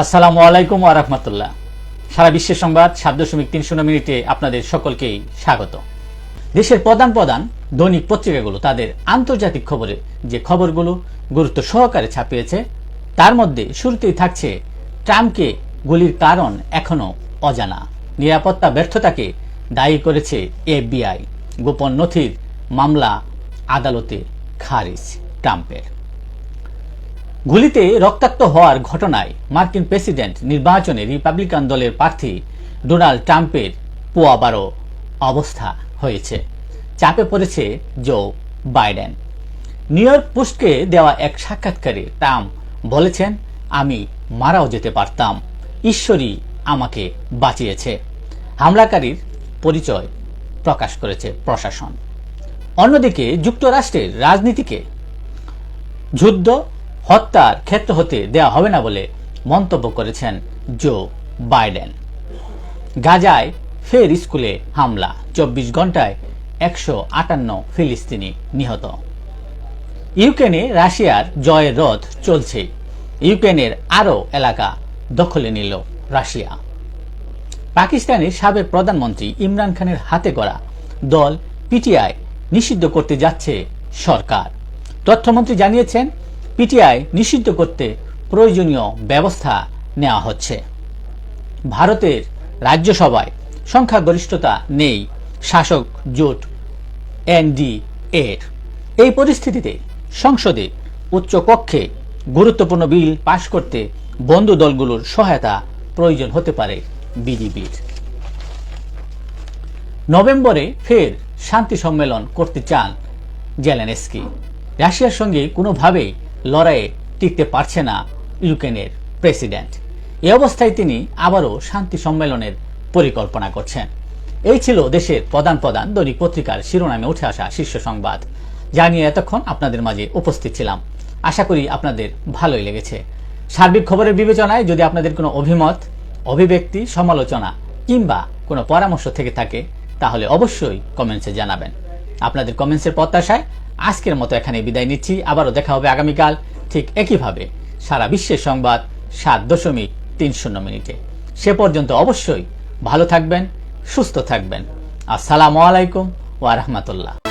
আসসালামু আলাইকুম আরহামতুল্লাহ সারা বিশ্বের সংবাদ সাত দশমিক তিন শূন্য মিনিটে আপনাদের সকলকেই স্বাগত। দেশের প্রধান প্রধান দৈনিক পত্রিকাগুলো, তাদের আন্তর্জাতিক খবরে যে খবরগুলো গুরুত্ব সহকারে ছাপিয়েছে, তার মধ্যে শুরুতেই থাকছে ট্রাম্পকে গুলির কারণ এখনও অজানা। নিরাপত্তা ব্যর্থতাকে দায়ী করেছে এফবিআই। গোপন নথির মামলা আদালতে খারিজ ট্রাম্পের। গুলিতে রক্তাক্ত হওয়ার ঘটনায় মার্কিন প্রেসিডেন্ট নির্বাচনে রিপাবলিকান দলের প্রার্থী ডোনাল্ড ট্রাম্পের পোয়া বারো অবস্থা হয়েছে। চাপে পড়েছে জো বাইডেন। নিউ ইয়র্ক পোস্টকে দেওয়া এক সাক্ষাৎকারে ট্রাম্প বলেছেন, আমি মারাও যেতে পারতাম। ঈশ্বরই আমাকে বাঁচিয়েছে। হামলাকারীর পরিচয় প্রকাশ করেছে প্রশাসন। অন্যদিকে যুক্তরাষ্ট্রের রাজনীতিকে যুদ্ধ হত্যার ক্ষেত্র হতে দেয়া হবে না বলে মন্তব্য করেছেন জো বাইডেন। গাজায় ফের স্কুলে হামলা, চব্বিশ ঘন্টায় একশো আটান্ন ফিলিস্তিনি নিহত। ইউক্রেনে রাশিয়ার জয়ের রথ চলছে। ইউক্রেনের আরও এলাকা দখলে নিল রাশিয়া। পাকিস্তানের সাবেক প্রধানমন্ত্রী ইমরান খানের হাতে করা দল পিটিআই নিষিদ্ধ করতে যাচ্ছে সরকার। তথ্যমন্ত্রী জানিয়েছেন পিটিআই নিষিদ্ধ করতে প্রয়োজনীয় ব্যবস্থা নেওয়া হচ্ছে। ভারতের রাজ্যসভায় সংখ্যাগরিষ্ঠতা নেই, শাসক জোট এনডি এর এই পরিস্থিতিতে সংসদে উচ্চকক্ষে গুরুত্বপূর্ণ বিল পাশ করতে বন্ধু দলগুলোর সহায়তা প্রয়োজন হতে পারে বিজেপির নভেম্বরে ফের শান্তি সম্মেলন করতে চান জেলেনস্কি। রাশিয়ার সঙ্গে কোনোভাবেই লড়াইয়ে টিকতে পারছে না ইউক্রেনের প্রেসিডেন্ট। এ অবস্থায় তিনি আবারও শান্তি সম্মেলনের পরিকল্পনা করছেন। এই ছিল দেশের প্রধান প্রধান দৈনিক পত্রিকার শিরোনামে উঠে আসা শীর্ষ সংবাদ। যা নিয়ে এতক্ষণ আপনাদের মাঝে উপস্থিত ছিলাম। আশা করি আপনাদের ভালোই লেগেছে। সার্বিক খবরের বিবেচনায় যদি আপনাদের কোনো অভিমত, অভিব্যক্তি, সমালোচনা কিংবা কোনো পরামর্শ থেকে থাকে, তাহলে অবশ্যই কমেন্টসে জানাবেন। আপনাদের কমেন্টসের প্রত্যাশায় আজকের মতো এখানে বিদায় নিচ্ছি। আবারও দেখা হবে আগামীকাল ঠিক একইভাবে সারা বিশ্বের সংবাদ সাত দশমিক তিন শূন্য মিনিটে। সে পর্যন্ত অবশ্যই ভালো থাকবেন, সুস্থ থাকবেন। আসসালামু আলাইকুম ওয়া রাহমাতুল্লাহ।